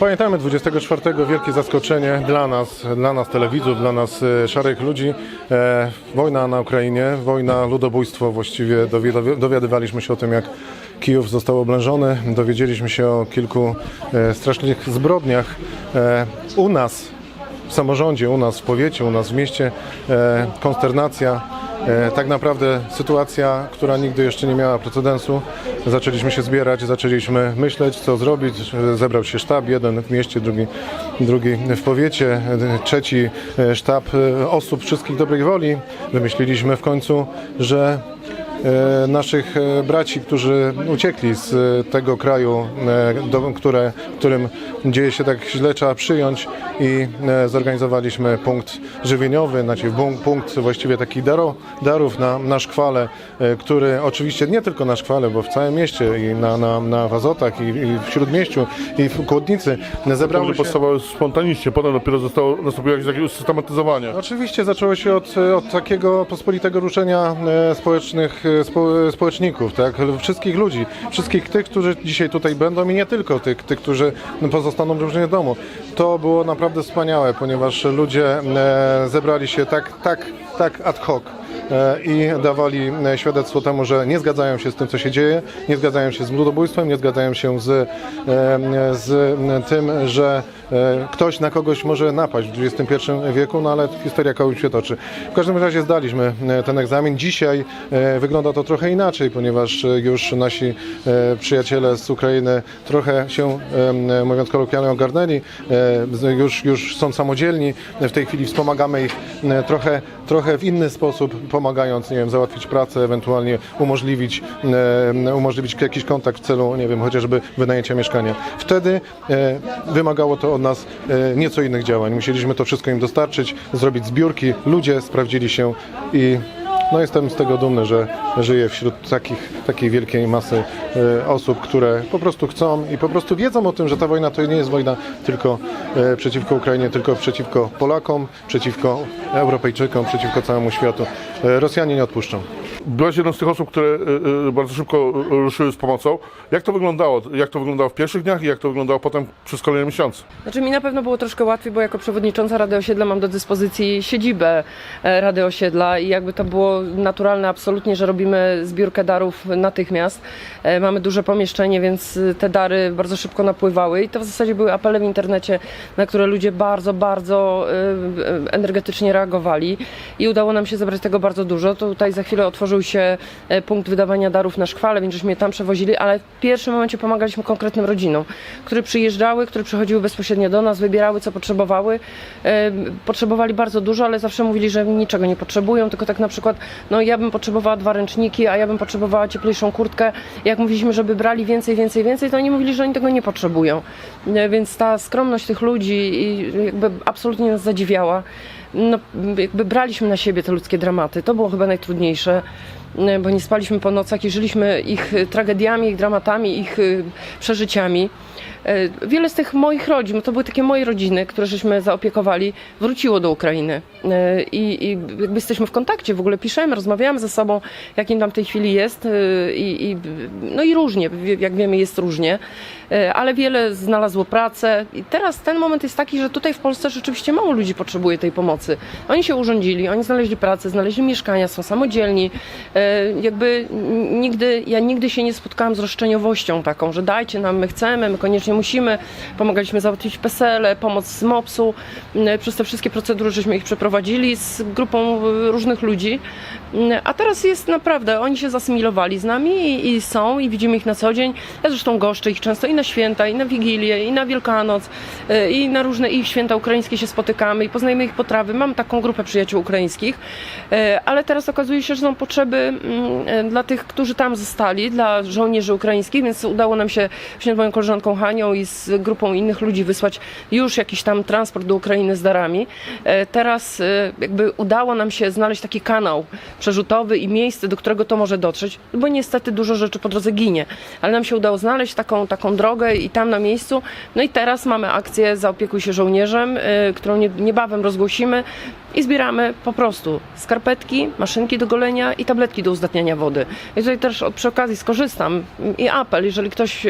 Pamiętamy 24 wielkie zaskoczenie dla nas, dla nas telewidzów, dla nas e, szarych ludzi. E, wojna na Ukrainie, wojna, ludobójstwo właściwie. Dowi- Dowiadywaliśmy się o tym, jak Kijów został oblężony. Dowiedzieliśmy się o kilku e, strasznych zbrodniach. E, u nas w samorządzie, u nas w powiecie, u nas w mieście e, konsternacja. E, tak naprawdę sytuacja, która nigdy jeszcze nie miała precedensu. Zaczęliśmy się zbierać, zaczęliśmy myśleć, co zrobić. Zebrał się sztab, jeden w mieście, drugi, drugi w powiecie, trzeci e, sztab e, osób wszystkich dobrej woli. Wymyśliliśmy w końcu, że naszych e, braci, którzy uciekli z e, tego kraju, e, do, które, którym dzieje się tak źle, trzeba przyjąć i e, zorganizowaliśmy punkt żywieniowy, znaczy punkt właściwie takich daro, darów na, na szkwale, e, który oczywiście nie tylko na szkwale, bo w całym mieście i na, na, na Wazotach i, i w Śródmieściu i w Kłodnicy zebrały się... powstawało spontanicznie, potem dopiero zostało, nastąpiło jakieś takie usystematyzowanie. Oczywiście zaczęło się od, od takiego pospolitego ruszenia e, społecznych e, spo, społeczników, tak? wszystkich ludzi, wszystkich tych, którzy dzisiaj tutaj będą i nie tylko tych, tych którzy pozostaną różnie w domu. To było naprawdę wspaniałe, ponieważ ludzie e, zebrali się tak, tak, tak ad hoc e, i dawali e, świadectwo temu, że nie zgadzają się z tym, co się dzieje, nie zgadzają się z ludobójstwem, nie zgadzają się z, z tym, że ktoś na kogoś może napaść w XXI wieku, no ale historia kogoś się toczy. W każdym razie zdaliśmy e, ten egzamin. Dzisiaj e, wygląda to trochę inaczej, ponieważ e, już nasi e, przyjaciele z Ukrainy trochę się, e, mówiąc kolokwialnie, ogarnęli, e, już, już są samodzielni. W tej chwili wspomagamy ich e, trochę, trochę w inny sposób, pomagając, nie wiem, załatwić pracę, ewentualnie umożliwić, e, umożliwić jakiś kontakt w celu, nie wiem, chociażby wynajęcia mieszkania. Wtedy e, wymagało to od nas e, nieco innych działań. Musieliśmy to wszystko im dostarczyć, zrobić zbiórki. Ludzie sprawdzili się i no jestem z tego dumny, że żyję wśród takich, takiej wielkiej masy e, osób, które po prostu chcą i po prostu wiedzą o tym, że ta wojna to nie jest wojna tylko e, przeciwko Ukrainie, tylko przeciwko Polakom, przeciwko Europejczykom, przeciwko całemu światu. E, Rosjanie nie odpuszczą. Byłaś jedną z tych osób, które y, y, bardzo szybko ruszyły z pomocą. Jak to wyglądało? Jak to wyglądało w pierwszych dniach i jak to wyglądało potem przez kolejne miesiące? Znaczy mi na pewno było troszkę łatwiej, bo jako przewodnicząca Rady Osiedla mam do dyspozycji siedzibę Rady Osiedla i jakby to było naturalne absolutnie, że robimy zbiórkę darów natychmiast. E, Mamy duże pomieszczenie, więc e, te dary bardzo szybko napływały i to w zasadzie były apele w internecie, na które ludzie bardzo, bardzo e, energetycznie reagowali i udało nam się zebrać tego bardzo dużo. Tutaj za chwilę otworzył się punkt wydawania darów na szkwale, więc żeśmy je tam przewozili, ale w pierwszym momencie pomagaliśmy konkretnym rodzinom, które przyjeżdżały, które przychodziły bezpośrednio do nas, wybierały co potrzebowały. Potrzebowali bardzo dużo, ale zawsze mówili, że niczego nie potrzebują, tylko tak na przykład, no ja bym potrzebowała dwa ręczniki, a ja bym potrzebowała cieplejszą kurtkę. Jak mówiliśmy, żeby brali więcej, więcej, więcej, to oni mówili, że oni tego nie potrzebują. E, Więc ta skromność tych ludzi jakby absolutnie nas zadziwiała. No, jakby braliśmy na siebie te ludzkie dramaty. To było chyba najtrudniejsze, e, bo nie spaliśmy po nocach i żyliśmy ich tragediami, ich dramatami, ich e, przeżyciami. E, Wiele z tych moich rodzin, to były takie moje rodziny, które żeśmy zaopiekowali, wróciło do Ukrainy. E, I, i jakby jesteśmy w kontakcie, w ogóle piszemy, rozmawiamy ze sobą, jak im tam w tej chwili jest. e, I, i, no i różnie, jak wiemy, jest różnie. Ale wiele znalazło pracę. I teraz ten moment jest taki, że tutaj w Polsce rzeczywiście mało ludzi potrzebuje tej pomocy. Oni się urządzili, oni znaleźli pracę, znaleźli mieszkania, są samodzielni. Jakby nigdy, ja nigdy się nie spotkałam z roszczeniowością taką, że dajcie nam, my chcemy, my koniecznie musimy. Pomagaliśmy załatwić PESEL, pomoc z MOPS-u. M, Przez te wszystkie procedury żeśmy ich przeprowadzili z grupą e, różnych ludzi. M, A teraz jest naprawdę, oni się zasymilowali z nami i, i są i widzimy ich na co dzień. Ja zresztą goszczę ich często i na święta, i na Wigilię, i na Wielkanoc, e, i na różne ich święta ukraińskie się spotykamy i poznajemy ich potrawy. Mam taką grupę przyjaciół ukraińskich, e, ale teraz okazuje się, że są potrzeby mm, dla tych, którzy tam zostali, dla żołnierzy ukraińskich, więc udało nam się właśnie z moją koleżanką Hanią i z grupą innych ludzi wysłać już jakiś tam transport do Ukrainy z darami. E, Teraz e, jakby udało nam się znaleźć taki kanał przerzutowy i miejsce, do którego to może dotrzeć, bo niestety dużo rzeczy po drodze ginie, ale nam się udało znaleźć taką, taką drogę i tam na miejscu. No i teraz mamy akcję Zaopiekuj się żołnierzem, y, którą nie- niebawem rozgłosimy i zbieramy po prostu skarpetki, maszynki do golenia i tabletki do uzdatniania wody. I tutaj też przy okazji skorzystam i apel, jeżeli ktoś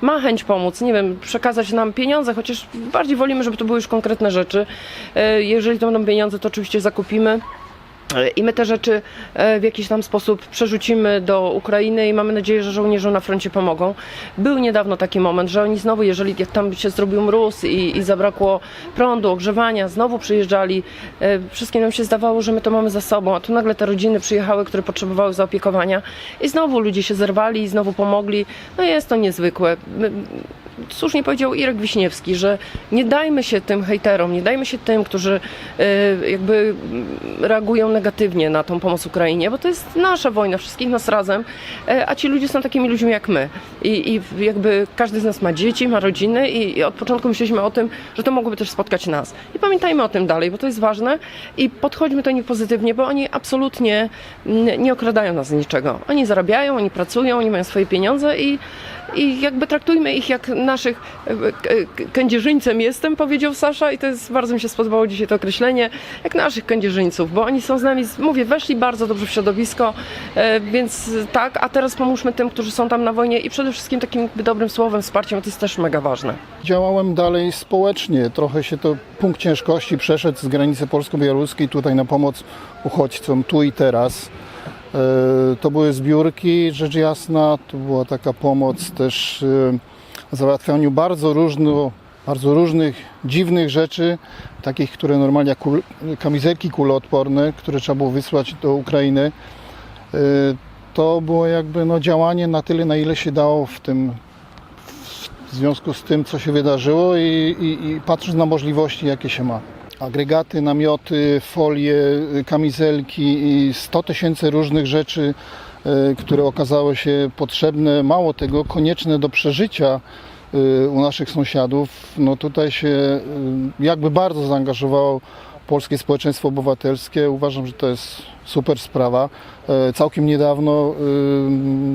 ma chęć pomóc, pomóc, nie wiem, przekazać nam pieniądze, chociaż bardziej wolimy, żeby to były już konkretne rzeczy. E, Jeżeli to będą pieniądze, to oczywiście zakupimy. E, I my te rzeczy e, w jakiś tam sposób przerzucimy do Ukrainy i mamy nadzieję, że żołnierzom na froncie pomogą. Był niedawno taki moment, że oni znowu, jeżeli jak tam się zrobił mróz i, i zabrakło prądu, ogrzewania, znowu przyjeżdżali. Wszystkim nam się zdawało, że my to mamy za sobą, a tu nagle te rodziny przyjechały, które potrzebowały zaopiekowania i znowu ludzie się zerwali i znowu pomogli. No jest to niezwykłe. My, słusznie powiedział Irek Wiśniewski, że nie dajmy się tym hejterom, nie dajmy się tym, którzy e, jakby reagują negatywnie na tą pomoc Ukrainie, bo to jest nasza wojna, wszystkich nas razem, e, a ci ludzie są takimi ludźmi jak my. I, i jakby każdy z nas ma dzieci, ma rodziny i, i od początku myśleliśmy o tym, że to mogłoby też spotkać nas. I pamiętajmy o tym dalej, bo to jest ważne i podchodźmy do nich pozytywnie, bo oni absolutnie nie okradają nas z niczego. Oni zarabiają, oni pracują, oni mają swoje pieniądze i i jakby traktujmy ich jak naszych e, k- kędzierzyńcem jestem, powiedział Sasza i to jest, bardzo mi się spodobało dzisiaj to określenie, jak naszych kędzierzyńców, bo oni są z nami, mówię, weszli bardzo dobrze w środowisko, e, więc tak, a teraz pomóżmy tym, którzy są tam na wojnie i przede wszystkim takim dobrym słowem, wsparciem, to jest też mega ważne. Działałem dalej społecznie. Trochę się to punkt ciężkości przeszedł z granicy polsko-białoruskiej tutaj na pomoc uchodźcom tu i teraz. E, To były zbiórki, rzecz jasna, to była taka pomoc też e, załatwianiu bardzo, różno, bardzo różnych dziwnych rzeczy, takich, które normalnie kul, kamizelki kuloodporne, które trzeba było wysłać do Ukrainy. E, To było jakby no, działanie na tyle, na ile się dało w tym w związku z tym, co się wydarzyło i, i, i patrząc na możliwości, jakie się ma. Agregaty, namioty, folie, y, kamizelki i 100 tysięcy różnych rzeczy, y, które okazały się potrzebne, mało tego, konieczne do przeżycia y, u naszych sąsiadów. No tutaj się y, jakby bardzo zaangażowało polskie społeczeństwo obywatelskie. Uważam, że to jest super sprawa. E, Całkiem niedawno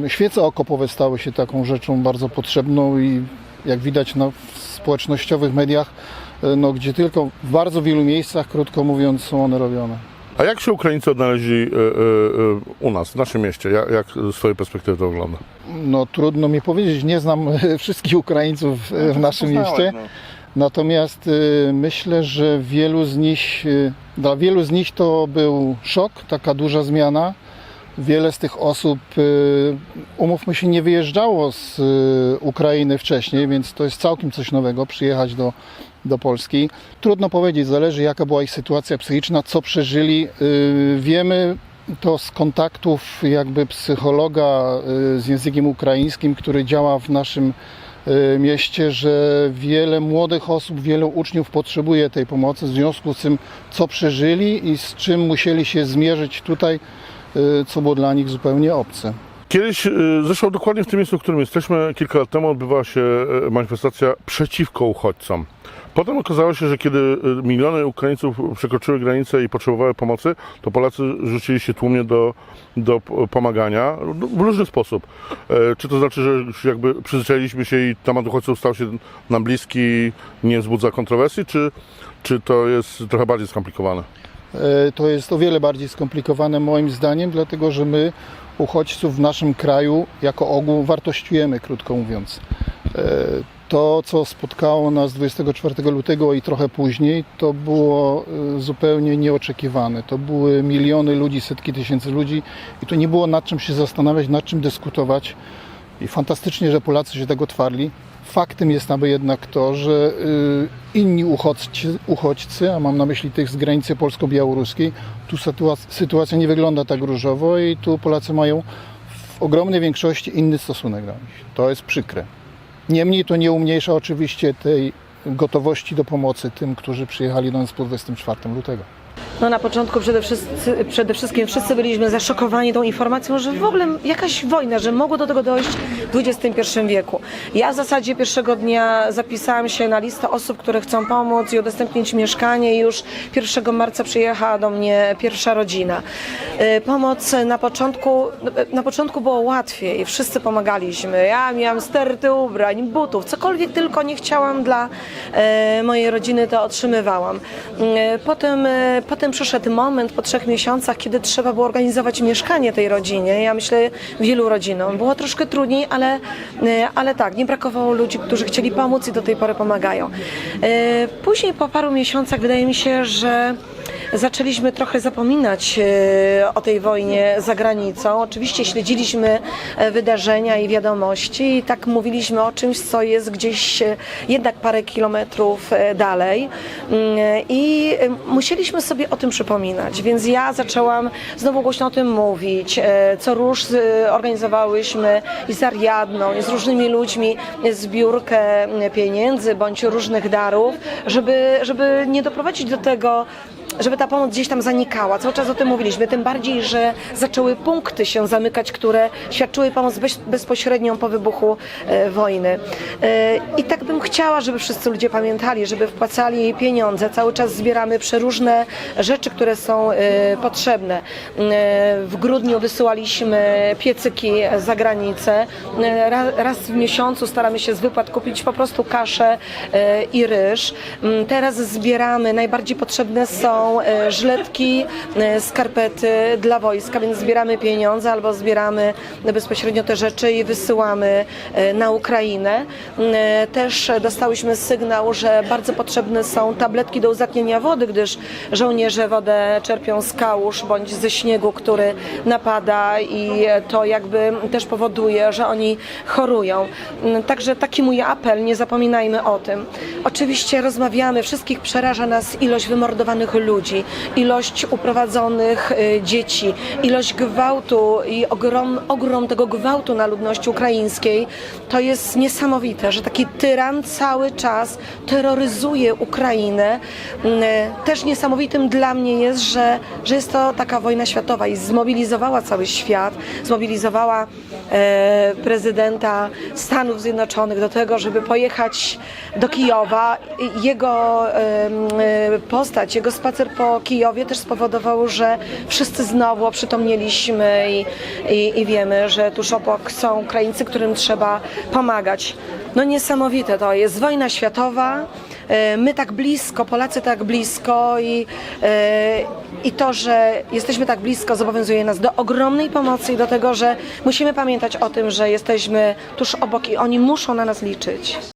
świece okopowe stały się taką rzeczą bardzo potrzebną i jak widać na, społecznościowych mediach, e, no, gdzie tylko w bardzo wielu miejscach, krótko mówiąc, są one robione. A jak się Ukraińcy odnaleźli e, e, e, u nas, w naszym mieście? Jak, jak z Twojej perspektywy to wygląda? No trudno mi powiedzieć, nie znam wszystkich Ukraińców w naszym mieście. Natomiast y, myślę, że wielu z nich, dla wielu z nich to był szok, taka duża zmiana. Wiele z tych osób, y, umówmy się, nie wyjeżdżało z y, Ukrainy wcześniej, więc to jest całkiem coś nowego przyjechać do, do Polski. Trudno powiedzieć, zależy jaka była ich sytuacja psychiczna, co przeżyli. Y, Wiemy to z kontaktów jakby psychologa z językiem ukraińskim, który działa w naszym mieście, że wiele młodych osób, wielu uczniów potrzebuje tej pomocy w związku z tym, co przeżyli i z czym musieli się zmierzyć tutaj, co było dla nich zupełnie obce. Kiedyś, e, zresztą dokładnie w tym miejscu, w którym jesteśmy, kilka lat temu odbywała się e, manifestacja przeciwko uchodźcom. Potem okazało się, że kiedy miliony Ukraińców przekroczyły granicę i potrzebowały pomocy, to Polacy rzucili się tłumnie do, do pomagania w różny sposób. E, Czy to znaczy, że już jakby przyzwyczailiśmy się i temat uchodźców stał się nam bliski, nie wzbudza kontrowersji, czy, czy to jest trochę bardziej skomplikowane? E, To jest o wiele bardziej skomplikowane moim zdaniem, dlatego że my uchodźców w naszym kraju jako ogół wartościujemy, krótko mówiąc. E, To, co spotkało nas 24 lutego i trochę później, to było e, zupełnie nieoczekiwane. To były miliony ludzi, setki tysięcy ludzi i to nie było nad czym się zastanawiać, nad czym dyskutować. I fantastycznie, że Polacy się tego otwarli. Faktem jest aby jednak to, że y, inni uchodźcy, uchodźcy, a mam na myśli tych z granicy polsko-białoruskiej, tu sytuacja, nie wygląda tak różowo i tu Polacy mają w ogromnej większości inny stosunek do nich. To jest przykre. Niemniej to nie umniejsza oczywiście tej gotowości do pomocy tym, którzy przyjechali do nas po 24 lutego. No na początku przede, wszyscy, przede wszystkim wszyscy byliśmy zaszokowani tą informacją, że w ogóle jakaś wojna, że mogło do tego dojść w XXI wieku. Ja w zasadzie pierwszego dnia zapisałam się na listę osób, które chcą pomóc i udostępnić mieszkanie i już 1 marca przyjechała do mnie pierwsza rodzina. Y, Pomoc na początku, na początku było łatwiej, wszyscy pomagaliśmy. Ja miałam sterty ubrań, butów, cokolwiek tylko nie chciałam dla e, mojej rodziny, to otrzymywałam. E, Potem, potem przyszedł moment po trzech miesiącach, kiedy trzeba było organizować mieszkanie tej rodzinie. Ja myślę wielu rodzinom. Było troszkę trudniej, ale, e, ale tak, nie brakowało ludzi, którzy chcieli pomóc i do tej pory pomagają. E, Później po paru miesiącach wydaje mi się, że zaczęliśmy trochę zapominać e, o tej wojnie za granicą. Oczywiście śledziliśmy e, wydarzenia i wiadomości i tak mówiliśmy o czymś, co jest gdzieś e, jednak parę kilometrów dalej Mm, i musieliśmy sobie o tym przypominać, więc ja zaczęłam znowu głośno o tym mówić. Co róż organizowałyśmy i z Ariadną, i z różnymi ludźmi zbiórkę pieniędzy bądź różnych darów, żeby, żeby nie doprowadzić do tego, żeby ta pomoc gdzieś tam zanikała. Cały czas o tym mówiliśmy, tym bardziej, że zaczęły punkty się zamykać, które świadczyły pomoc bez, bezpośrednią po wybuchu e, wojny. E, I tak bym chciała, żeby wszyscy ludzie pamiętali, żeby wpłacali pieniądze. Cały czas zbieramy przeróżne rzeczy, które są e, potrzebne. E, w grudniu wysyłaliśmy piecyki za granicę. E, Ra, raz w miesiącu staramy się z wypłat kupić po prostu kaszę e, i ryż. Mm, Teraz zbieramy, najbardziej potrzebne są e, żyletki, e, skarpety dla wojska, więc zbieramy pieniądze albo zbieramy bezpośrednio te rzeczy i wysyłamy e, na Ukrainę. Też dostałyśmy sygnał, że bardzo potrzebne są tabletki do uzatnienia wody, gdyż żołnierze wodę czerpią z kałuż bądź ze śniegu, który napada i to jakby też powoduje, że oni chorują. Mm, Także taki mój apel, nie zapominajmy o tym. Oczywiście rozmawiamy, wszystkich przeraża nas ilość wymordowanych ludzi, ilość uprowadzonych y, dzieci, ilość gwałtu i ogrom, ogrom tego gwałtu na ludności ukraińskiej. To jest niesamowite, że taki tyran cały czas terroryzuje Ukrainę. Mm, Też niesamowitym dla mnie jest, że, że jest to taka wojna światowa i zmobilizowała cały świat, zmobilizowała e, prezydenta Stanów Zjednoczonych do tego, żeby pojechać do Kijowa. Jego e, postać, jego spacer po Kijowie też spowodował, że wszyscy znowu oprzytomnieliśmy i, i, i wiemy, że tuż obok są Ukraińcy, którym trzeba pomagać. No niesamowite to jest wojna światowa. E, My tak blisko, Polacy tak blisko i, e, i to, że jesteśmy tak blisko zobowiązuje nas do ogromnej pomocy i do tego, że musimy pamiętać o tym, że jesteśmy tuż obok i oni muszą na nas liczyć.